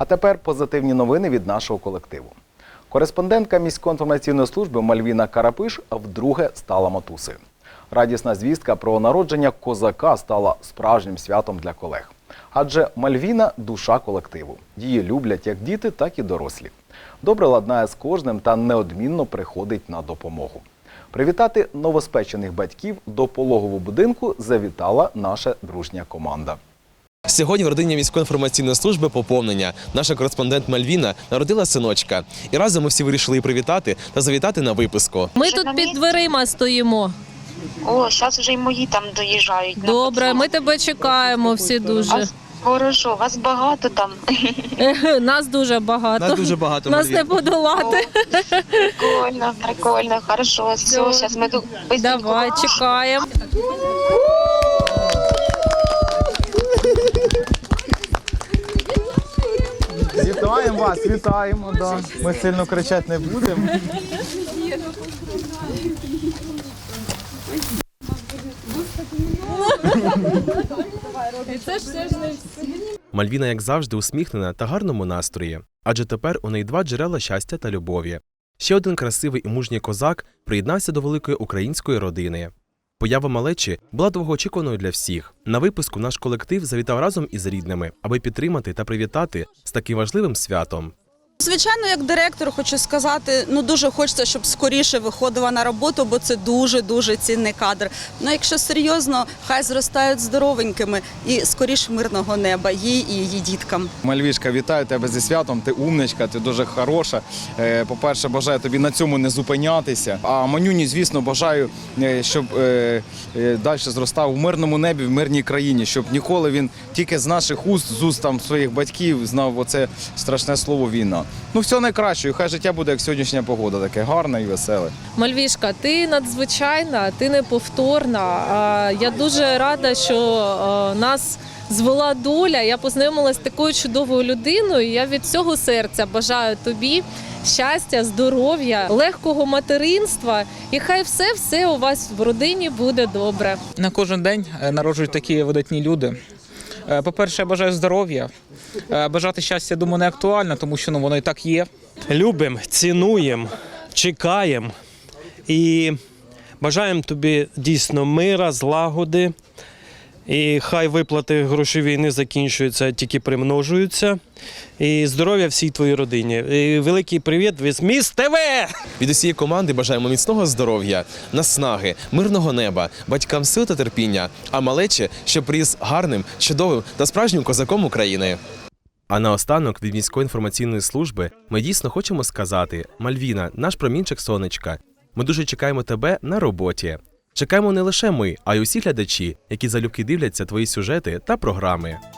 А тепер позитивні новини від нашого колективу. Кореспондентка міської інформаційної служби Мальвіна Карапиш вдруге стала матусею. Радісна звістка про народження козака стала справжнім святом для колег. Адже Мальвіна душа колективу. Її люблять як діти, так і дорослі. Добре ладнає з кожним та неодмінно приходить на допомогу. Привітати новоспечених батьків до пологового будинку завітала наша дружня команда. Сьогодні в родині міської інформаційної служби поповнення. Наша кореспондент Мальвіна народила синочка. І разом ми всі вирішили її привітати та завітати на виписку. Ми тут під дверима стоїмо. О, зараз вже й мої там доїжджають. Добре, ми тебе чекаємо всі дуже. хорошо, вас багато там. Нас дуже багато. дуже багато. Нас не подолати. Прикольно, прикольно, хорошо. Все, зараз ми тут. Давай, чекаємо. Вітаємо вас, вітаємо. Да. Ми сильно кричати не будемо. Мальвіна, як завжди, усміхнена та гарному настрої. Адже тепер у неї два джерела щастя та любові. Ще один красивий і мужній козак приєднався до великої української родини. Поява малечі була довгоочікуваною для всіх. На випуску наш колектив завітав разом із рідними, аби підтримати та привітати з таким важливим святом. Звичайно, як директор хочу сказати, ну дуже хочеться, щоб скоріше виходила на роботу, бо це дуже дуже цінний кадр. Ну якщо серйозно, хай зростають здоровенькими і скоріше мирного неба їй і її діткам. Мальвішка, вітаю тебе зі святом. Ти умничка, ти дуже хороша. Е, По-перше, бажаю тобі на цьому не зупинятися. А Манюні, звісно, бажаю, е, щоб е, далі зростав у мирному небі, в мирній країні, щоб ніколи він тільки з наших уст, з уст там своїх батьків знав оце страшне слово війна. Ну, все найкраще, і хай життя буде як сьогоднішня погода, таке гарне і веселе. Мальвішка, ти надзвичайна, ти неповторна. Я дуже рада, що нас звела доля. Я познайомилася з такою чудовою людиною. Я від всього серця бажаю тобі щастя, здоров'я, легкого материнства. І хай все все у вас в родині буде добре. На кожен день е, народжують такі видатні люди. Е, По-перше, я бажаю здоров'я. Е, Бажати щастя, думаю, не актуально, тому що ну, воно і так є. любимо, цінуємо, чекаємо і бажаємо тобі дійсно мира, злагоди. І хай виплати грошові не закінчуються, а тільки примножуються. І здоров'я всій твоїй родині. І великий привіт від Міс ТВ! Від усієї команди бажаємо міцного здоров'я, наснаги, мирного неба, батькам сил та терпіння, а малече, щоб ріс гарним, чудовим та справжнім козаком України. А наостанок від міської інформаційної служби ми дійсно хочемо сказати: Мальвіна, наш промінчик сонечка. Ми дуже чекаємо тебе на роботі. Чекаємо не лише ми, а й усі глядачі, які залюбки дивляться твої сюжети та програми.